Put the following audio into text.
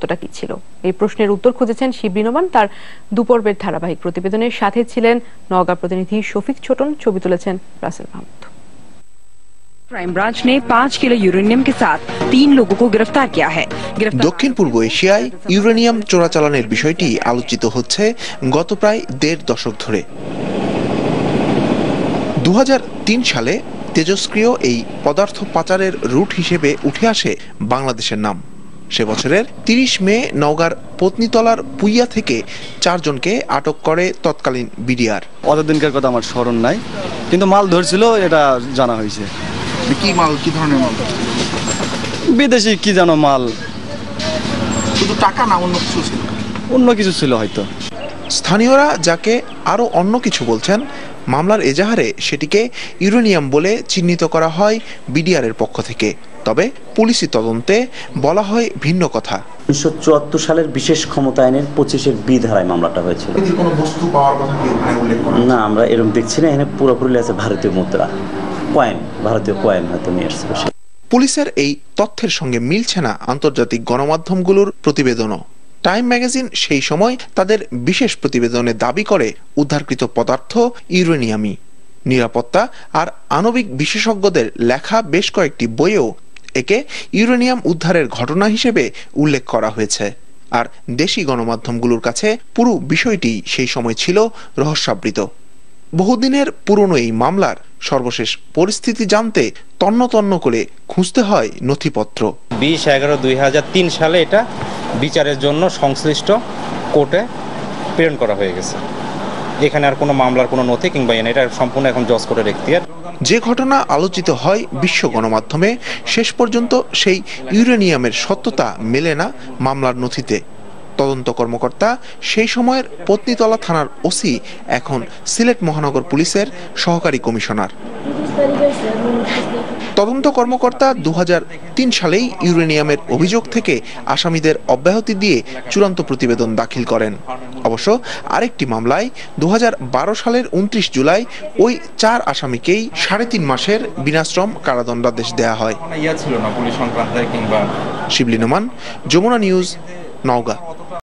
সত্যটা কি ছিল এই প্রশ্নের উত্তর খুঁজেছেন শিবরিনমান তার দুপর্বের ধারাবাহিক প্রতিবেদনের সাথে ছিলেন নওগাঁ প্রতিনিধি শফিক ছোটন ছবি তুলেছেন রাসেল মাহমুদ क्राइम ब्रांच ने पाँच किलो यूरेनियम के साथ तीन लोगों को गिरफ्तार किया है गिरफ्तार দক্ষিণ পূর্ব এশিয়ায় ইউরেনিয়াম চোরাচালানের বিষয়টি আলোচিত হচ্ছে গত প্রায় দেড় দশক ধরে দু সালে তেজস্ক্রিয় এই পদার্থ পাচারের রুট হিসেবে উঠে আসে বাংলাদেশের নাম সে বছরের তিরিশ মে নওগাঁর পত্নীতলার পুইয়া থেকে চারজনকে আটক করে তৎকালীন বিডিআর। অতদিনকার কথা আমার স্মরণ নাই কিন্তু মাল ধরছিল এটা জানা হয়েছে। কি মাল কি ধরনের মাল? বিদেশি কি জানো মাল। শুধু টাকা না অন্য কিছু ছিল? অন্য কিছু ছিল হয়তো। স্থানীয়রা যাকে আরও অন্য কিছু বলছেন মামলার এজাহারে সেটিকে ইউরেনিয়াম বলে চিহ্নিত করা হয় বিডিআরের পক্ষ থেকে। তবে পুলিশি তদন্তে বলা হয় ভিন্ন কথা। উনিশশো চুয়াত্তর সালের বিশেষ ক্ষমতা আইনের পঁচিশের বি ধারায় মামলাটা হয়েছিল। যদি কোনো বস্তু পাওয়ার কথা কি ওখানে উল্লেখ করা না আমরা এরকম দেখছি না এখানে পুরোপুরি আছে ভারতীয় মুদ্রা। কয়েন ভারতীয় কয়েন হয়তো নিয়ে আসছে। পুলিশের এই তথ্যের সঙ্গে মিলছে না আন্তর্জাতিক গণমাধ্যমগুলোর প্রতিবেদনও। টাইম ম্যাগাজিন সেই সময় তাদের বিশেষ প্রতিবেদনে দাবি করে উদ্ধারকৃত পদার্থ ইউরেনিয়ামই। নিরাপত্তা আর আণবিক বিশেষজ্ঞদের লেখা বেশ কয়েকটি বইয়েও একে ইউরেনিয়াম উদ্ধারের ঘটনা হিসেবে উল্লেখ করা হয়েছে। আর দেশি গণমাধ্যমগুলোর কাছে পুরো বিষয়টি সেই সময় ছিল রহস্যাবৃত। বহুদিনের পুরনো এই মামলার সর্বশেষ পরিস্থিতি জানতে তন্ন তন্ন করে খুঁজতে হয় নথিপত্র। বিশ এগারো দুই সালে এটা বিচারের জন্য সংশ্লিষ্ট কোর্টে প্রেরণ করা হয়ে গেছে। এখানে আর কোনো মামলার কোনো নথি কিংবা এনে, এটা সম্পূর্ণ এখন জজ কোর্টের এখতিয়ার। যে ঘটনা আলোচিত হয় বিশ্ব গণমাধ্যমে, শেষ পর্যন্ত সেই ইউরেনিয়ামের সত্যতা মেলে না মামলার নথিতে। তদন্ত কর্মকর্তা সেই সময়ের পত্নীতলা থানার ওসি, এখন সিলেট মহানগর পুলিশের সহকারী কমিশনার। তদন্ত কর্মকর্তা দুহাজার তিন সালেই ইউরেনিয়ামের অভিযোগ থেকে আসামিদের অব্যাহতি দিয়ে চূড়ান্ত প্রতিবেদন দাখিল করেন। অবশ্য আরেকটি মামলায় দু হাজার বারো সালের উনত্রিশ জুলাই ওই চার আসামিকেই সাড়ে তিন মাসের বিনাশ্রম কারাদণ্ডাদেশ দেয়া হয়। ইয়া ছিল না পুলিশ সংক্রান্ত কিংবা নোমান যমুনা নিউজ নওগাঁ।